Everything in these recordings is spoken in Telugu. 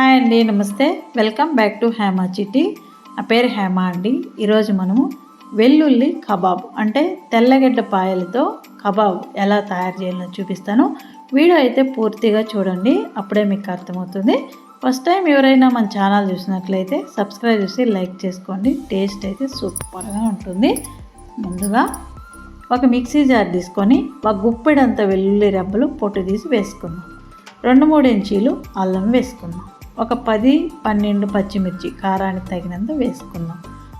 హాయ్ అండి నమస్తే. Welcome back to Hema Chitti నా పేరు హేమా అండి. ఈరోజు మనము వెల్లుల్లి కబాబ్ అంటే తెల్లగడ్డ పాయలతో కబాబ్ ఎలా తయారు చేయాలో చూపిస్తాను. వీడియో అయితే పూర్తిగా చూడండి అప్పుడే మీకు అర్థమవుతుంది. ఫస్ట్ టైం ఎవరైనా మన ఛానల్ చూసినట్లయితే సబ్స్క్రైబ్ చేసి లైక్ చేసుకోండి. టేస్ట్ అయితే సూపర్గా ఉంటుంది. ముందుగా ఒక మిక్సీ జార్ తీసుకొని ఒక గుప్పెడంత వెల్లుల్లి రెబ్బలు పొట్టు తీసి వేసుకుందాం. రెండు మూడు ఇంచీలు అల్లం వేసుకుందాం. ఒక పది పన్నెండు పచ్చిమిర్చి కారానికి తగినంత వేసుకుందాం.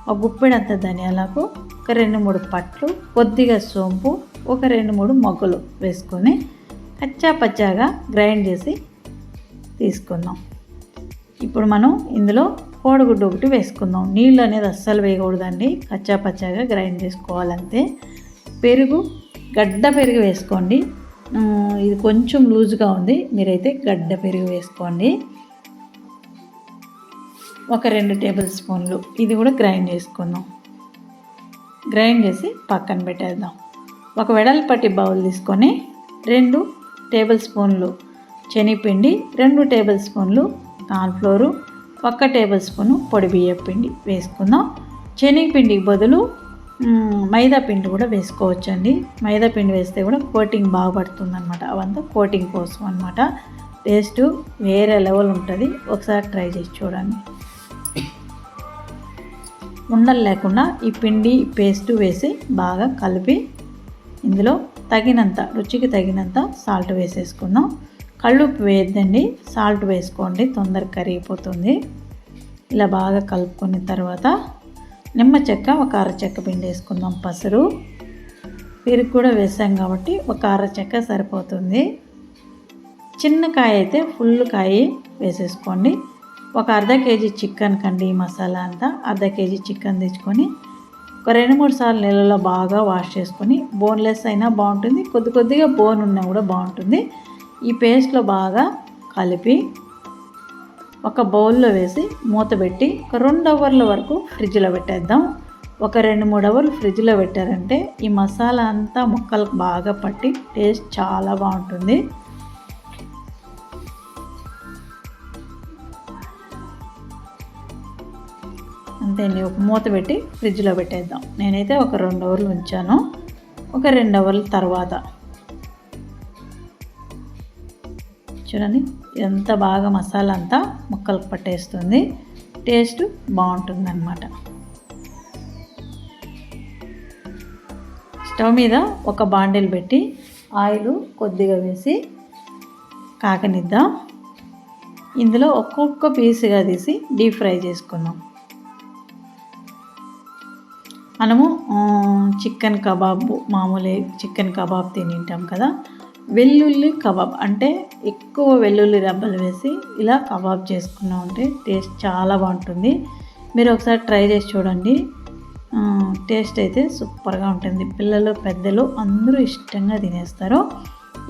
ఒక గుప్పెడంత ధనియాలకు ఒక రెండు మూడు పట్లు కొద్దిగా సోంపు ఒక రెండు మూడు మొగ్గలు వేసుకొని కచ్చా పచ్చాగా గ్రైండ్ చేసి తీసుకుందాం. ఇప్పుడు మనం ఇందులో కోడిగుడ్డు ఒకటి వేసుకుందాం. నీళ్ళు అనేది అస్సలు వేయకూడదండి. కచ్చా పచ్చాగా గ్రైండ్ చేసుకోవాలంతే. పెరుగు గడ్డ పెరుగు వేసుకోండి. ఇది కొంచెం లూజ్గా ఉంది. మీరైతే గడ్డ పెరుగు వేసుకోండి. ఒక రెండు టేబుల్ స్పూన్లు. ఇది కూడా గ్రైండ్ చేసుకుందాం. గ్రైండ్ చేసి పక్కన పెట్టేద్దాం. ఒక వెడల్పట్టి బౌల్ తీసుకొని రెండు టేబుల్ స్పూన్లు శనగపిండి రెండు టేబుల్ స్పూన్లు కార్న్ఫ్లోరు ఒక్క టేబుల్ స్పూను పొడి బియ్యం పిండి వేసుకుందాం. శనగపిండికి బదులు మైదా పిండి కూడా వేసుకోవచ్చండి. మైదా పిండి వేస్తే కూడా కోటింగ్ బాగా పడుతుంది అనమాట అవంతా కోటింగ్ కోసం అనమాట టేస్ట్ వేరే లెవెల్ ఉంటుంది. ఒకసారి ట్రై చేసి చూడండి. ఉండలు లేకుండా ఈ పిండి పేస్ట్ వేసి బాగా కలిపి ఇందులో తగినంత రుచికి తగినంత సాల్ట్ వేసేసుకుందాం. కళ్ళుప్పు వేయద్దండి. సాల్ట్ వేసుకోండి. తొందరగా కరిగిపోతుంది. ఇలా బాగా కలుపుకున్న తర్వాత నిమ్మ చెక్క ఒక అర చెక్క పిండి వేసుకుందాం. పసరు పెరుగు కూడా వేసాం కాబట్టి ఒక అర చెక్క సరిపోతుంది. చిన్న కాయ అయితే ఫుల్ కాయ వేసేసుకోండి. ఒక అర్ధ కేజీ చికెన్ కండి మసాలా అంతా. అర్ధ కేజీ చికెన్ తెచ్చుకొని ఒక రెండు మూడు సార్లు నెలలో బాగా వాష్ చేసుకొని బోన్లెస్ అయినా బాగుంటుంది. కొద్ది కొద్దిగా బోన్ ఉన్నా కూడా బాగుంటుంది. ఈ పేస్ట్లో బాగా కలిపి ఒక బౌల్లో వేసి మూత పెట్టి ఒక రెండు అవర్ల వరకు ఫ్రిడ్జ్లో పెట్టేద్దాం. ఒక రెండు మూడు అవర్లు ఫ్రిడ్జ్లో పెట్టారంటే ఈ మసాలా అంతా ముక్కలకు బాగా పట్టి టేస్ట్ చాలా బాగుంటుంది. అంతే అండి ఒక మూత పెట్టి ఫ్రిడ్జ్లో పెట్టేద్దాం. నేనైతే ఒక రెండు అవర్లు ఉంచాను. ఒక రెండు అవర్ల తర్వాత. చూడండి ఎంత బాగా మసాలా అంతా ముక్కలకు పట్టేస్తుంది. టేస్ట్ బాగుంటుందన్నమాట. స్టవ్ మీద ఒక బాండిల్ పెట్టి ఆయిల్ కొద్దిగా వేసి కాకనిద్దాం. ఇందులో ఒక్కొక్క పీసుగా తీసి డీప్ ఫ్రై చేసుకుందాం. మనము చికెన్ కబాబ్ మామూలే చికెన్ కబాబ్ తింటాం కదా. వెల్లుల్లి కబాబ్ అంటే ఎక్కువ వెల్లుల్లి రబ్బలు వేసి ఇలా కబాబ్ చేసుకున్నాం అంటే టేస్ట్ చాలా బాగుంటుంది. మీరు ఒకసారి ట్రై చేసి చూడండి. టేస్ట్ అయితే సూపర్గా ఉంటుంది. పిల్లలు పెద్దలు అందరూ ఇష్టంగా తినేస్తారు.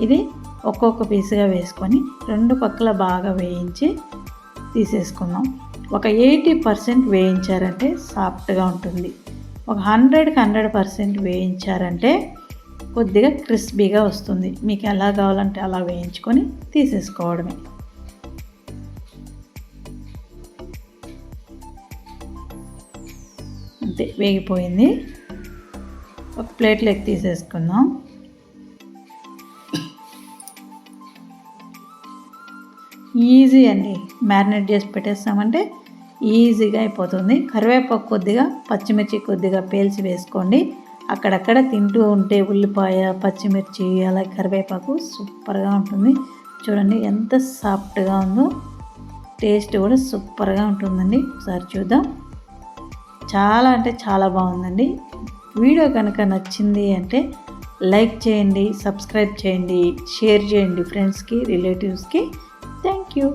ఇది ఒక్కొక్క పీసుగా వేసుకొని రెండు పక్కల బాగా వేయించి తీసేసుకుందాం. ఒక ఎయిటీ పర్సెంట్ వేయించారంటే సాఫ్ట్గా ఉంటుంది. ఒక హండ్రెడ్కి హండ్రెడ్ పర్సెంట్ వేయించారంటే కొద్దిగా క్రిస్పీగా వస్తుంది. మీకు ఎలా కావాలంటే అలా వేయించుకొని తీసేసుకోవడమే. అంతే వేగిపోయింది. ఒక ప్లేట్లోకి తీసేసుకుందాం. ఈజీ అండి. మ్యారినేట్ చేసి పెట్టేస్తామంటే ఈజీగా అయిపోతుంది. కరివేపాకు కొద్దిగా పచ్చిమిర్చి కొద్దిగా పేల్చి వేసుకోండి. అక్కడక్కడ తింటూ ఉంటే ఉల్లిపాయ పచ్చిమిర్చి అలాగే కరివేపాకు సూపర్గా ఉంటుంది. చూడండి ఎంత సాఫ్ట్గా ఉందో టేస్ట్ కూడా సూపర్గా ఉంటుందండి. ఒకసారి చూద్దాం. చాలా అంటే చాలా బాగుందండి. వీడియో కనుక నచ్చింది అంటే లైక్ చేయండి సబ్స్క్రైబ్ చేయండి షేర్ చేయండి ఫ్రెండ్స్కి రిలేటివ్స్కి. Thank you.